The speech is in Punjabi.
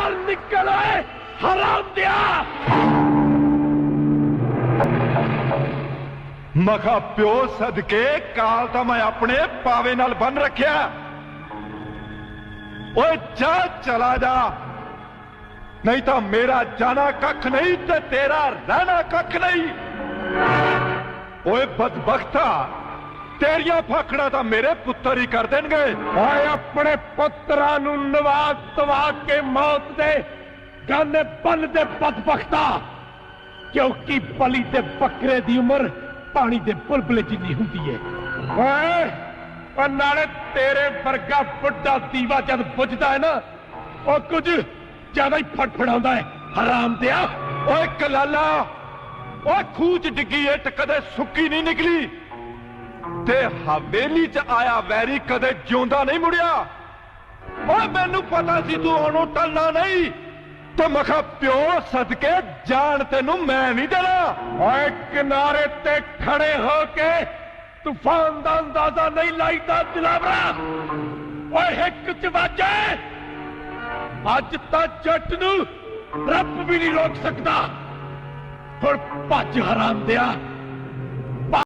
ਬਾਹਰ ਨਿਕਲ ਓਏ ਹਰਾਮ ਦਿਆ। ਮਖਾ ਪਿਓ ਸਦਕੇ, ਕਾਲ ਤਾਂ ਮੈਂ ਆਪਣੇ ਪਾਵੇ ਨਾਲ ਬੰਨ ਰੱਖਿਆ। ਓਏ, ਜਾ ਚਲਾ ਜਾ। ਨਹੀਂ ਤਾਂ ਮੇਰਾ ਜਾਣਾ ਕੱਖ ਨਹੀਂ ਤੇ ਤੇਰਾ ਰਹਿਣਾ ਕੱਖ ਨਹੀਂ। ਓਏ, ਬਦਬਖਤਾ। ਤੇਰੀਆਂ ਫਾਕੜਾ ਤਾਂ ਮੇਰੇ ਪੁੱਤਰ ਹੀ ਕਰ ਦੇਣਗੇ। ਓਏ ਆਪਣੇ ਪੁੱਤਰਾਂ ਨੂੰ ਨਵਾਜ਼ ਤਵਾ ਕੇ ਮੌਤ ਦੇ ਗਾਨੇ ਬੰਨ ਦੇ ਬਦਬਖਤਾ ਕਿਉਂਕਿ ਬਲੀ ਤੇ ਬੱਕਰੇ ਦੀ ਉਮਰ ਪਾਣੀ ਦੇ ਬੁਲਬੁਲੇ ਜਿੰਨੀ ਹੁੰਦੀ ਏ। ਓਏ, ਉਹ ਨਾਲੇ ਤੇਰੇ ਵਰਗਾ ਵੱਡਾ ਦੀਵਾ ਜਦ ਬੁੱਝਦਾ ਹੈ ਨਾ, ਉਹ ਕੁਝ ਜ਼ਿਆਦਾ ਹੀ ਫੜਫੜਾਉਂਦਾ ਹੈ ਹਰਾਮ ਦਿਆ, ਓਏ ਕਲਾਲਾ, ਓਏ ਖੂਹ ਚ ਡਿੱਗੀ ਏ, ਤੇ ਕਦੇ ਸੁੱਕੀ ਨਹੀਂ ਨਿਕਲੀ। ਤੇ ਹਵੇਲੀ ਚ ਆਇਆ ਵੈਰੀ ਕਦੇ ਜਿਉਂਦਾ ਨਹੀਂ ਮੁੜਿਆ। ਓਏ, ਮੈਨੂੰ ਪਤਾ ਸੀ ਤੂੰ ਉਹਨੂੰ ਟਲਣਾ ਨਹੀਂ। ਤੇ ਮਖਾ ਪਿਓ, ਸਦਕੇ ਜਾਣ ਤੈਨੂੰ ਮੈਂ ਨਹੀਂ ਦੇਣਾ। ਓਏ, ਕਿਨਾਰੇ ਤੇ ਖੜੇ ਹੋ ਕੇ ਤੂਫਾਨ ਦਾ ਅੰਦਾਜ਼ਾ ਨਹੀਂ ਲਾਈਦਾ ਦਿਲਾਵਰਾ ਓਏ ਇੱਕ ਚ ਵਾਜੇ। ਅੱਜ ਤਾਂ ਜੱਟ ਨੂੰ ਰੱਬ ਵੀ ਨਹੀਂ ਰੋਕ ਸਕਦਾ। ਹੁਣ ਭੱਜ ਹਰਾਮ ਦਿਆ।